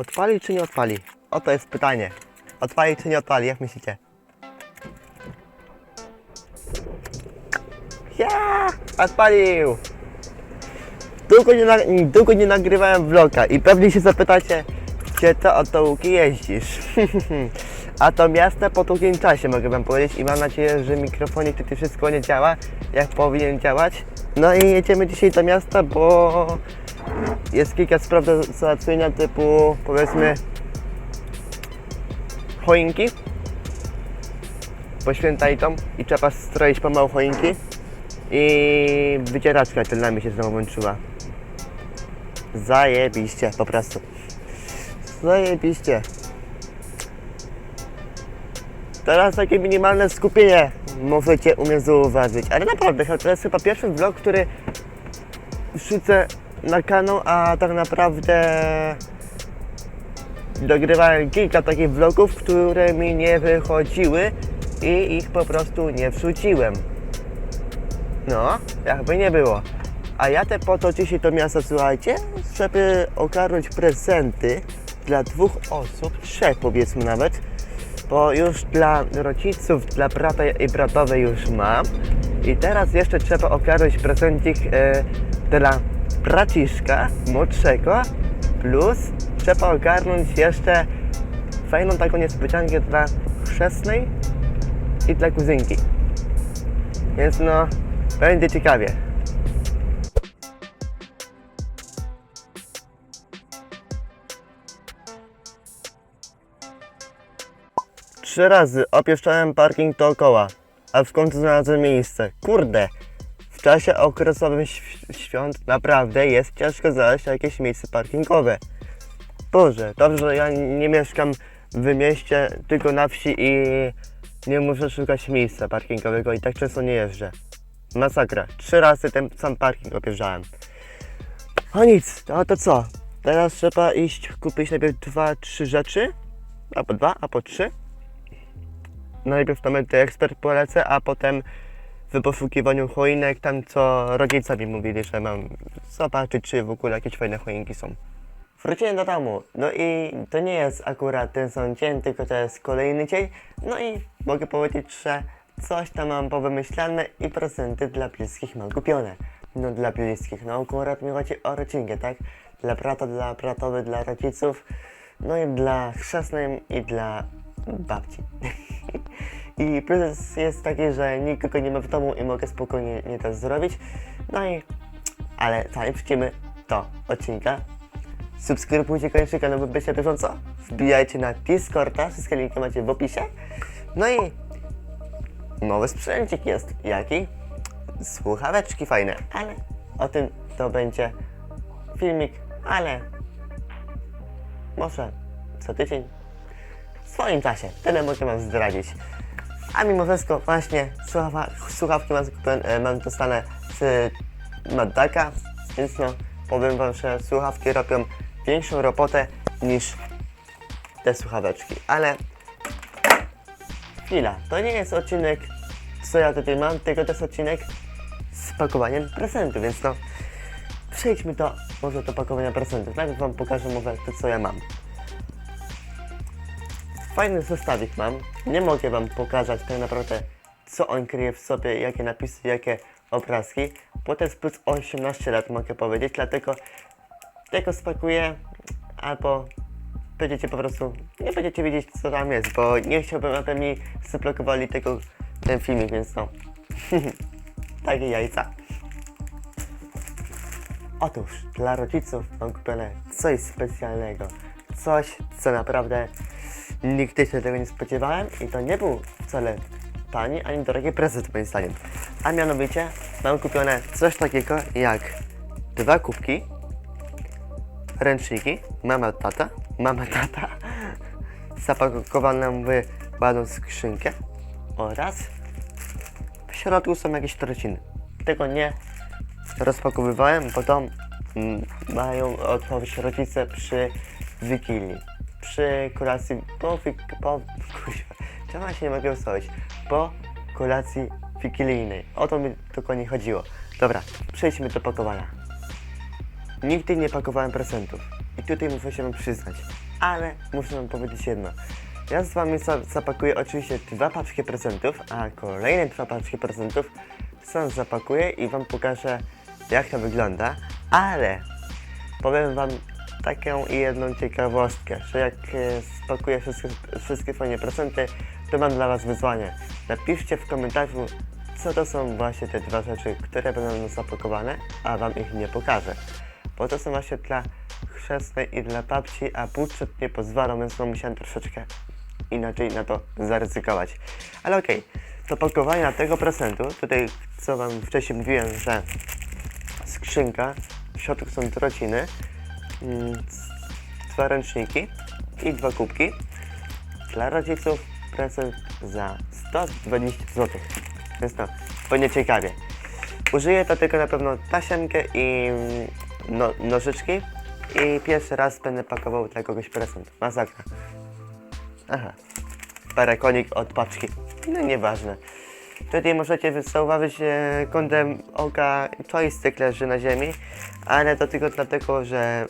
Odpali czy nie odpali? Oto jest pytanie. Odpali czy nie odpali, jak myślicie? Ja! Odpalił! Długo nie, długo nie nagrywałem vloga i pewnie się zapytacie, gdzie to oto Łuki jeździsz? A to miasto po długim czasie mogę wam powiedzieć i mam nadzieję, że mikrofonik tutaj wszystko nie działa, jak powinien działać. No i jedziemy dzisiaj do miasta, bo jest kilka spraw do załatwienia typu powiedzmy choinki. Bo święta idą i trzeba stroić pomału choinki. I wycieraczka tylna mi się znowu włączyła. Zajebiście, po prostu. Zajebiście. Teraz takie minimalne skupienie możecie u mnie zauważyć. Ale naprawdę, to jest chyba pierwszy vlog, który wrzucę na kanał, a tak naprawdę dogrywałem kilka takich vlogów, które mi nie wychodziły i ich po prostu nie wrzuciłem. No, jakby nie było. A ja te po to dzisiaj to miasto, słuchajcie, żeby ogarnąć prezenty dla dwóch osób, trzech powiedzmy nawet, bo już dla rodziców, dla brata i bratowej już mam. I teraz jeszcze trzeba ogarnąć prezencik e, dla braciszka młodszego, plus trzeba ogarnąć jeszcze fajną taką niespodziankę dla chrzestnej i dla kuzynki. Więc no, będzie ciekawie. Trzy razy opieszczałem parking dookoła, a w końcu znalazłem miejsce. Kurde, w czasie okresowym św- świąt naprawdę jest ciężko znaleźć jakieś miejsce parkingowe. Boże, dobrze, że ja nie mieszkam w mieście, tylko na wsi i nie muszę szukać miejsca parkingowego i tak często nie jeżdżę. Masakra. Trzy razy ten sam parking objeżdżałem. O nic, no to co? Teraz trzeba iść kupić najpierw dwa, trzy rzeczy. Albo dwa, albo trzy. Najpierw ten ekspert polecę, a potem w poszukiwaniu choinek, tam co rodzice mi mówili, że mam zobaczyć, czy w ogóle jakieś fajne choinki są. Wróciłem do domu, no i to nie jest akurat ten sam dzień, tylko to jest kolejny dzień. No i mogę powiedzieć, że coś tam mam powymyślane i prezenty dla bliskich mam kupione. No dla bliskich, no akurat mi chodzi o rodzinkę, tak? Dla brata, dla bratowy, dla rodziców, no i dla chrzestnej i dla babci. I plus jest taki, że nikogo nie ma w domu i mogę spokojnie nie to zrobić. No i, ale zanim przejdziemy do odcinka, subskrybujcie koniecznie kanał, by być na bieżąco. Wbijajcie na Discorda, wszystkie linki macie w opisie. No i nowy sprzęcik jest. Jaki? Słuchaweczki fajne, ale o tym to będzie filmik, ale może co tydzień w swoim czasie. Tyle mogę wam zdradzić. A mimo wszystko właśnie słuchawa, słuchawki mam, zakupione- e, mam dostane z Maddaka, więc no powiem wam, że słuchawki robią większą robotę niż te słuchaweczki, ale chwila, to nie jest odcinek co ja tutaj mam, tylko to jest odcinek z pakowaniem prezentu, więc no przejdźmy do może do pakowania prezentów. Najpierw wam pokażę może to co ja mam. Fajny zestawik mam. Nie mogę wam pokazać tak naprawdę co on kryje w sobie, jakie napisy, jakie obrazki, bo to jest plus 18 lat mogę powiedzieć, dlatego tego spakuję albo będziecie po prostu, nie będziecie wiedzieć co tam jest, bo nie chciałbym, aby mi zablokowali tego, ten filmik, więc no, takie jajca. Otóż dla rodziców mam kupione coś specjalnego. Coś, co naprawdę nigdy się tego nie spodziewałem i to nie był wcale tani ani drogi prezent moim zdaniem. A mianowicie mam kupione coś takiego jak dwa kubki, ręczniki, mama tata, mama tata, zapakowane w ładną skrzynkę oraz w środku są jakieś trociny. Tego nie rozpakowywałem, bo to mm, mają otworzyć rodzice przy Wigilii. Przy kolacji, po, po kuźwa, czemu się nie mogę ustawić? Po kolacji wigilijnej. O to mi dokładnie chodziło. Dobra, przejdźmy do pakowania. Nigdy nie pakowałem prezentów. I tutaj muszę się przyznać. Ale muszę wam powiedzieć jedno. Ja z wami za- zapakuję oczywiście dwa paczki prezentów, a kolejne dwa paczki prezentów sam zapakuję i wam pokażę jak to wygląda. Ale powiem wam taką i jedną ciekawostkę, że jak e, spakuję wszystkie, wszystkie fajne prezenty, to mam dla was wyzwanie. Napiszcie w komentarzu, co to są właśnie te dwa rzeczy, które będą zapakowane, a wam ich nie pokażę. Bo to są właśnie dla chrzestnej i dla babci, a budżet nie pozwalał, więc musiałem troszeczkę inaczej na to zaryzykować. Ale okej, do pakowania tego prezentu, tutaj co wam wcześniej mówiłem, że skrzynka, w środku są trociny, dwa ręczniki i dwa kubki. Dla rodziców prezent za 120 zł. Więc no, będzie ciekawie. Użyję do tego na pewno tasiemkę i mm, no, nożyczki i pierwszy raz będę pakował dla kogoś prezent. Masakra. Aha. Parakonik od paczki. No nieważne. Tutaj możecie zauważyć e, kątem oka joystick leży na ziemi, ale to tylko dlatego, że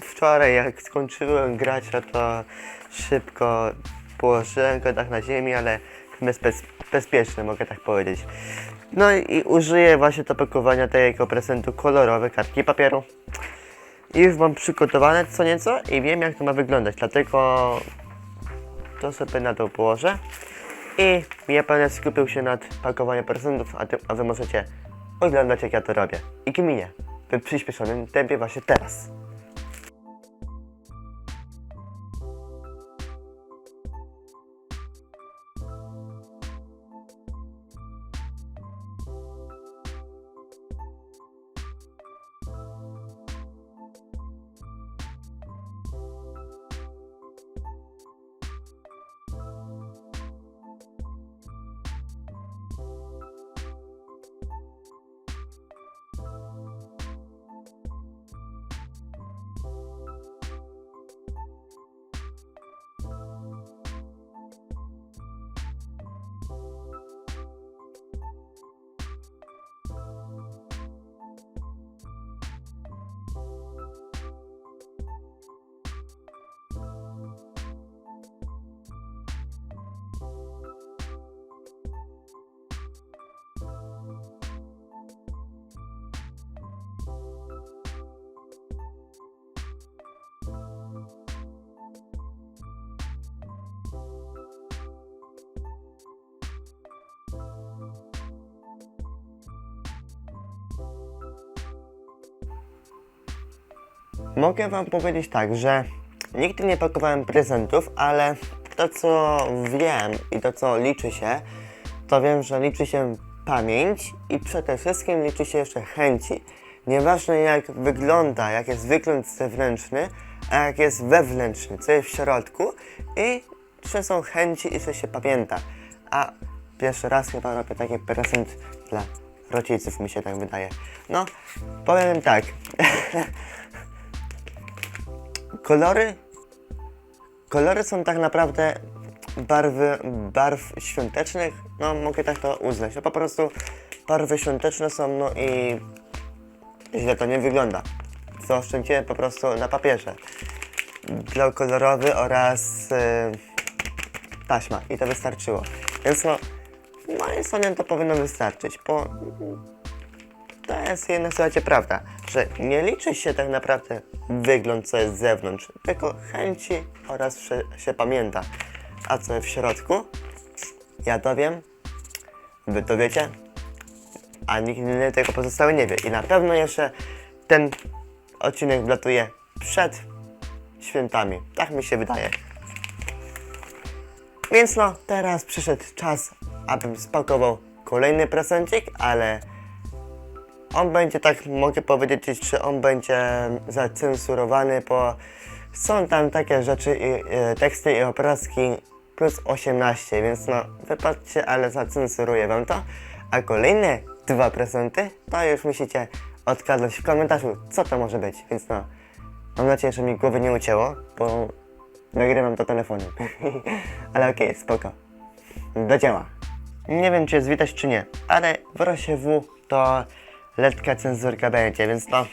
wczoraj jak skończyłem grać, no to szybko położyłem go tak na ziemi, ale bezpec, bezpieczne mogę tak powiedzieć. No i, użyję właśnie do pakowania tego prezentu kolorowe kartki papieru. Już mam przygotowane co nieco i wiem jak to ma wyglądać, dlatego to sobie na to położę. I ja będę skupił się nad pakowaniem prezentów, a, ty, a wy możecie oglądać jak ja to robię. I gminie w przyspieszonym tempie właśnie teraz. Mogę wam powiedzieć tak, że nigdy nie pakowałem prezentów, ale to co wiem i to co liczy się, to wiem, że liczy się pamięć i przede wszystkim liczy się jeszcze chęci. Nieważne jak wygląda, jak jest wygląd zewnętrzny, a jak jest wewnętrzny, co jest w środku i czy są chęci i czy się pamięta. A pierwszy raz chyba robię taki prezent dla rodziców, mi się tak wydaje. No, powiem tak. Kolory. Kolory są tak naprawdę barwy, barw świątecznych. No, mogę tak to uznać. No po prostu barwy świąteczne są, no i źle to nie wygląda. Zaoszczędziłem po prostu na papierze. Glow kolorowy oraz e, taśma i to wystarczyło. Więc no, moim zdaniem to powinno wystarczyć, bo to jest jedna, słuchajcie, prawda, że nie liczy się tak naprawdę wygląd, co jest z zewnątrz, tylko chęci oraz się, się pamięta. A co jest w środku? Ja to wiem, wy to wiecie, a nikt inny tego pozostały nie wie. I na pewno jeszcze ten odcinek wlatuje przed świętami. Tak mi się wydaje. Więc no, teraz przyszedł czas, abym spakował kolejny prezencik, ale on będzie, tak mogę powiedzieć, że on będzie zacensurowany, bo są tam takie rzeczy, i, e, teksty i obrazki plus 18, więc no wypatrzcie, ale zacensuruję wam to. A kolejne dwa prezenty, to już musicie odgadnąć w komentarzu, co to może być, więc no mam nadzieję, że mi głowy nie ucięło, bo nagrywam to telefonem. ale okej, spoko. Do dzieła. Nie wiem, czy jest widać, czy nie, ale w rosie W to lekka cenzurka będzie, więc to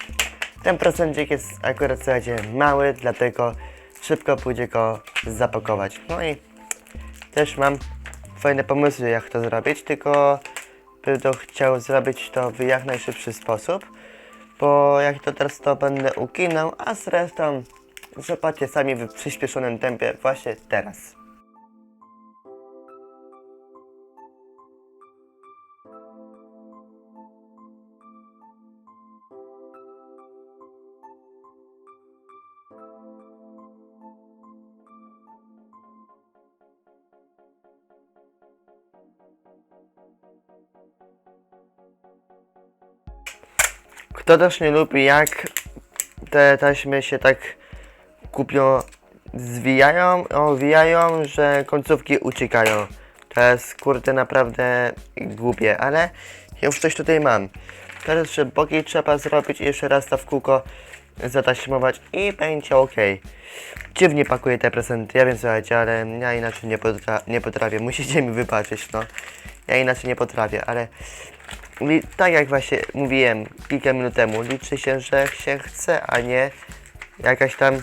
Ten procencik jest akurat słuchajcie mały, dlatego szybko pójdzie go zapakować. No i też mam fajne pomysły jak to zrobić, tylko bym to chciał zrobić to w jak najszybszy sposób, bo jak to teraz to będę ukinał, a zresztą zobaczcie sami w przyspieszonym tempie właśnie teraz. Kto też nie lubi jak te taśmy się tak głupio zwijają, owijają, że końcówki uciekają. To jest kurde naprawdę głupie, ale już coś tutaj mam. Teraz jeszcze boki trzeba zrobić i jeszcze raz to w kółko zataśmować i będzie ok. Dziwnie pakuję te prezenty, ja wiem słuchajcie, ale ja inaczej nie, potra nie potrafię. Musicie mi wybaczyć, no. Ja inaczej nie potrafię, ale tak jak właśnie mówiłem kilka minut temu, liczy się, że się chce, a nie jakaś tam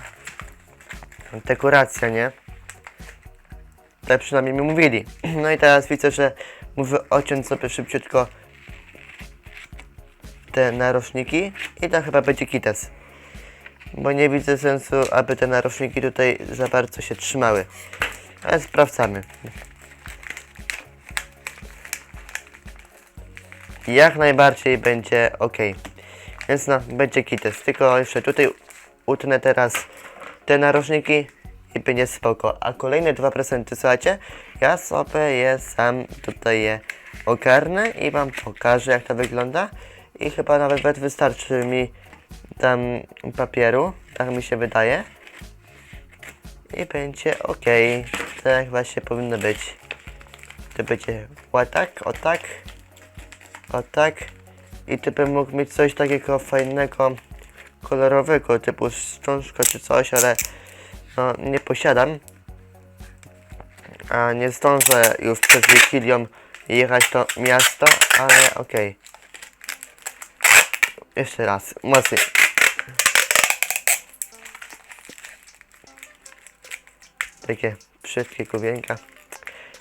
dekoracja, nie? Tak przynajmniej mi mówili. No i teraz widzę, że mówię odciąć sobie szybciutko te narożniki i to chyba będzie kites. Bo nie widzę sensu, aby te narożniki tutaj za bardzo się trzymały. Ale sprawdzamy. Jak najbardziej będzie ok. Więc no, będzie kites. Tylko jeszcze tutaj utnę teraz te narożniki i będzie spoko. A kolejne dwa prezenty, słuchajcie, ja sobie je sam tutaj je ogarnę i wam pokażę jak to wygląda. I chyba nawet wystarczy mi tam papieru, tak mi się wydaje. I będzie ok. Tak właśnie powinno być. To będzie o tak, o tak, o tak. I ty bym mógł mieć coś takiego fajnego, kolorowego, typu wstążka czy coś, ale no, nie posiadam. A nie zdążę już przed Wigilią jechać do miasta, ale okej. Jeszcze raz, mocniej. Takie brzydkie kubienka.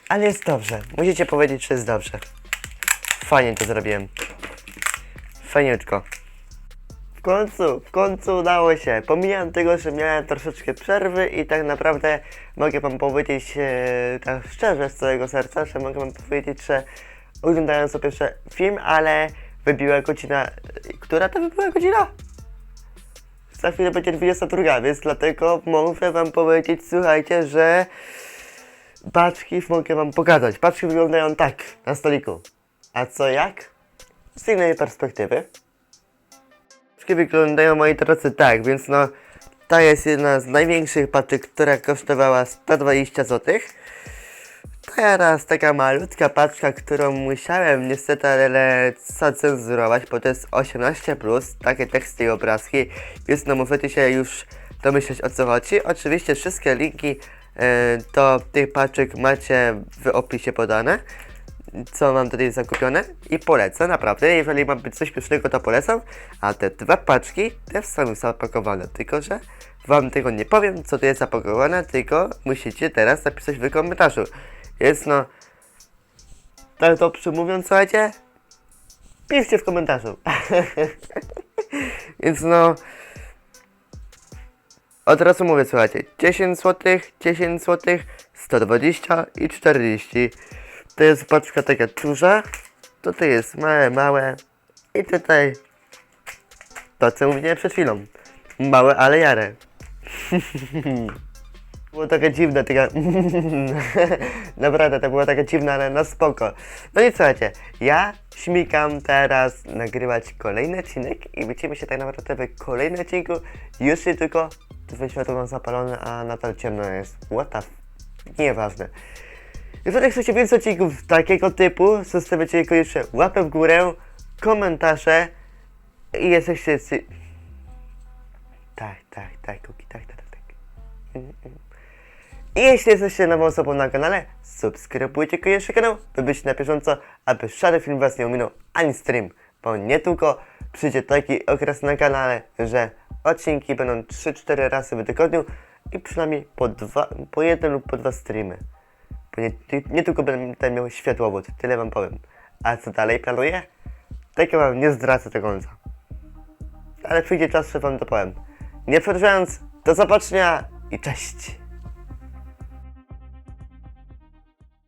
Ale jest dobrze. Musicie powiedzieć, że jest dobrze. Fajnie to zrobiłem. Fajniutko. W końcu, w końcu udało się. Pomijam tego, że miałem troszeczkę przerwy i tak naprawdę mogę wam powiedzieć e, tak szczerze z całego serca, że mogę wam powiedzieć, że oglądałem sobie jeszcze film, ale wybiła godzina... Która to wybiła godzina? Za chwilę będzie 22, więc dlatego mogę wam powiedzieć, słuchajcie, że paczki mogę wam pokazać. Paczki wyglądają tak na stoliku. A co jak? Z innej perspektywy. Paczki wyglądają moi drodzy tak, więc no ta jest jedna z największych paczek, która kosztowała 120 zł. Teraz taka malutka paczka, którą musiałem niestety ale zacenzurować, bo to jest 18+, takie teksty i obrazki, więc no możecie się już domyśleć o co chodzi. Oczywiście wszystkie linki e, do tych paczek macie w opisie podane, co mam tutaj zakupione i polecam, naprawdę, jeżeli mam być coś pysznego to polecam, a te dwa paczki też są zapakowane, tylko że wam tego nie powiem, co to jest zapakowane, tylko musicie teraz napisać w komentarzu. Jest no, tak dobrze mówiąc, słuchajcie, piszcie w komentarzu. Więc no, od razu mówię, słuchajcie, 10 zł, 10 zł, 120 i 40. To jest paczka taka duża, tutaj jest małe, małe i tutaj to, co mówiłem przed chwilą. Małe, ale jare. Było takie dziwne, taka... Naprawdę, to było takie dziwne, ale na spoko. No i słuchajcie, ja śmikam teraz nagrywać kolejny odcinek i widzimy się tak naprawdę w kolejnym odcinku. Już tylko to światło mam zapalone, a nadal ciemno jest. What the f... Nieważne. Jeżeli chcecie więcej odcinków takiego typu, zostawiacie koniecznie łapę w górę, komentarze i jesteście... Tak, tak, tak, Kuki, tak, tak, tak. tak. Mm, mm. I jeśli jesteście nową osobą na kanale, subskrybujcie koniecznie kanał, by być na bieżąco, aby żaden film was nie ominął, ani stream, bo nie tylko przyjdzie taki okres na kanale, że odcinki będą 3-4 razy w tygodniu i przynajmniej po, dwa, po jeden lub po dwa streamy. Nie, nie tylko będę miał światłowód, tyle wam powiem. A co dalej planuję? Tak ja wam nie zdradzę do końca. Ale przyjdzie czas, że wam to powiem. Nie przedłużając, do zobaczenia i cześć!